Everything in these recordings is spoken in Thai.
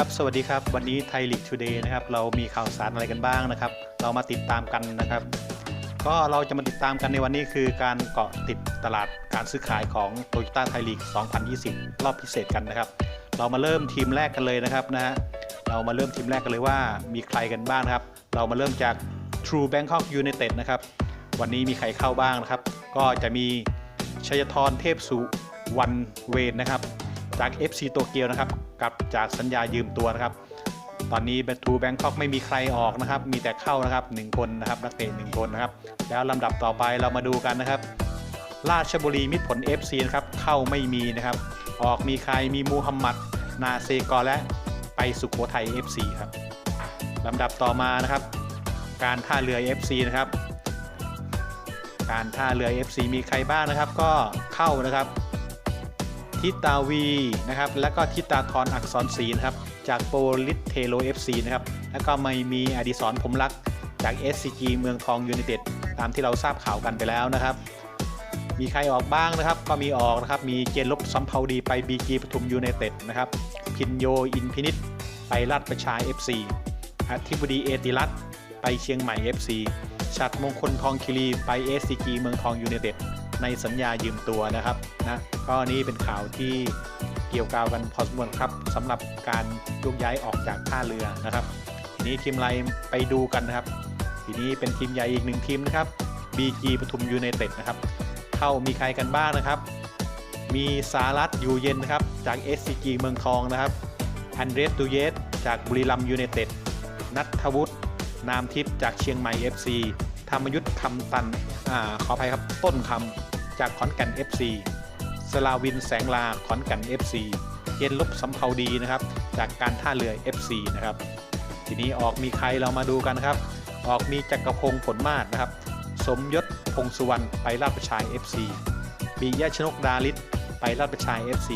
ครับสวัสดีครับ วันนี้ไทยลีกทูเดย์นะครับเรามีข่าวสารอะไรกันบ้างนะครับ เรามาติดตามกันนะครับ ก็เราจะมาติดตามกันในวันนี้คือการเกาะติดตลาดการซื้อขายของ t o y ยต้าไทยลีก 2020 รอบพิเศษกันนะครับ เรามาเริ่มทีมแรกกันเลยนะครับนะฮะเรามาเริ่มทีมแรกกันเลยว่ามีใครกันบ้างนะครับ เรามาเริ่มจาก True Bangkok United นะครับวันนี้มีใครเข้าบ้างนะครับ ก็จะมีชัยธรเทพสุวรรณเวนนะครับ จาก FC โตเกียวนะครับกับจากสัญญายืมตัวนะครับ ตอนนี้ทูแบงคอกไม่มีใครออกนะครับ มีแต่เข้านะครับ 1 คนนะครับนักเตะ1คนนะครับ แล้วลำดับต่อไปเรามาดูกันนะครับ ราชบุรีมิตรผล FC นะครับเข้าไม่มีนะครับ ออกมีใครมีมูฮัมหมัด นาเซกอและไปสุโขทัย FC ครับลำดับต่อมานะครับ การท่าเรือ FC นะครับ การท่าเรือ FC มีใครบ้างนะครับ ก็เข้านะครับ ทิตาวีนะครับแล้วก็ทิตาทรอักษรศรีนะครับจากโปลิสเทโล FC นะครับแล้วก็ไม่มีอดิศรพรหมรักจาก SCG เมืองทองยูไนเต็ดตามที่เราทราบข่าวกันไปแล้วนะครับ มีใครออกบ้างนะครับ ก็มีออกนะครับ มีเจนลบซัมเพาดีไป BG ปทุมยูไนเต็ดนะครับ พินโยอินพินิษไปราชประชา FC อธิบดีเอติรัตไปเชียงใหม่ FC ชัดมงคลทองคิรีไป SCG เมืองทองยูไนเต็ด ในสัญญายืมตัวนะครับนะก็นี่เป็นข่าวที่เกี่ยวกาวกันพอสมควรครับสำหรับการยกย้ายออกจากท่าเรือนะครับ ทีนี้ทีมไรไปดูกันนะครับ ทีนี้เป็นทีมใหญ่อีกหนึ่งทีมนะครับ BG ปทุมยูไนเต็ดนะครับ เข้ามีใครกันบ้างนะครับ มีสารัตอยู่เย็นนะครับ จาก SCG เมืองทองนะครับอันเดรสตูเยสจากบุรีรัมยูไนเต็ดนัทวุฒินามทิพย์จากเชียงใหม่ FC ธรรมยุทธ์คำตัน อ่า ขออภัยครับ ต้นคำ จากขอนแก่น FC สลาวินแสงลาขอนแก่น FC เย็นลบสำเภาดีนะครับ จากการท่าเรือ FC นะครับ ทีนี้ออกมีใครเรามาดูกันครับ ออกมีจักรพงศ์ผลมาศนะครับ สมยศพงสุวรรณไปราชประชาย FC ปียะชนกดาลิศไปราชประชาย FC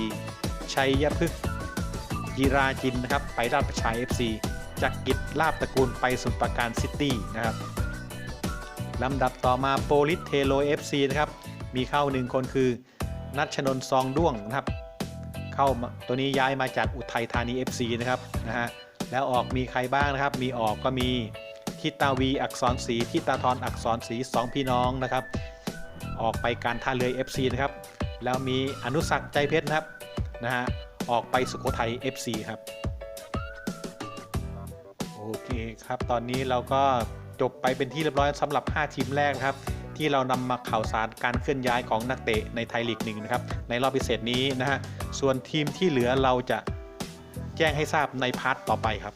ชัยยพฤกษ์ยีราจินนะครับ ไปราชประชาย FC จักกิจลาบตระกูลไปสมุทรปราการซิตี้นะครับลำดับต่อมาโปลิสเทโล FC นะครับ มีเข้าหนึ่งคนคือ นัชชนน์ซองด้วงนะครับ เข้าตัวนี้ย้ายมาจากอุทัยธานี FC นะครับนะฮะแล้วออกมีใครบ้างนะครับ มีออกก็มีทิตาวีอักษรศรีทิตาทรอักษรศรีสองพี่น้องนะครับ ออกไปการท่าเรือ FC นะครับ แล้วมีอนุสักใจเพชรนะครับนะฮะออกไปสุโขทัย FC ครับโอเคครับ ตอนนี้เราก็จบไปเป็นที่เรียบร้อยสำหรับ 5 ทีมแรกนะครับ ที่เรานำมาข่าวสารการเคลื่อนย้ายของนักเตะในไทยลีกหนึ่งนะครับในรอบพิเศษนี้นะฮะส่วนทีมที่เหลือเราจะแจ้งให้ทราบในพาร์ทต่อไปครับ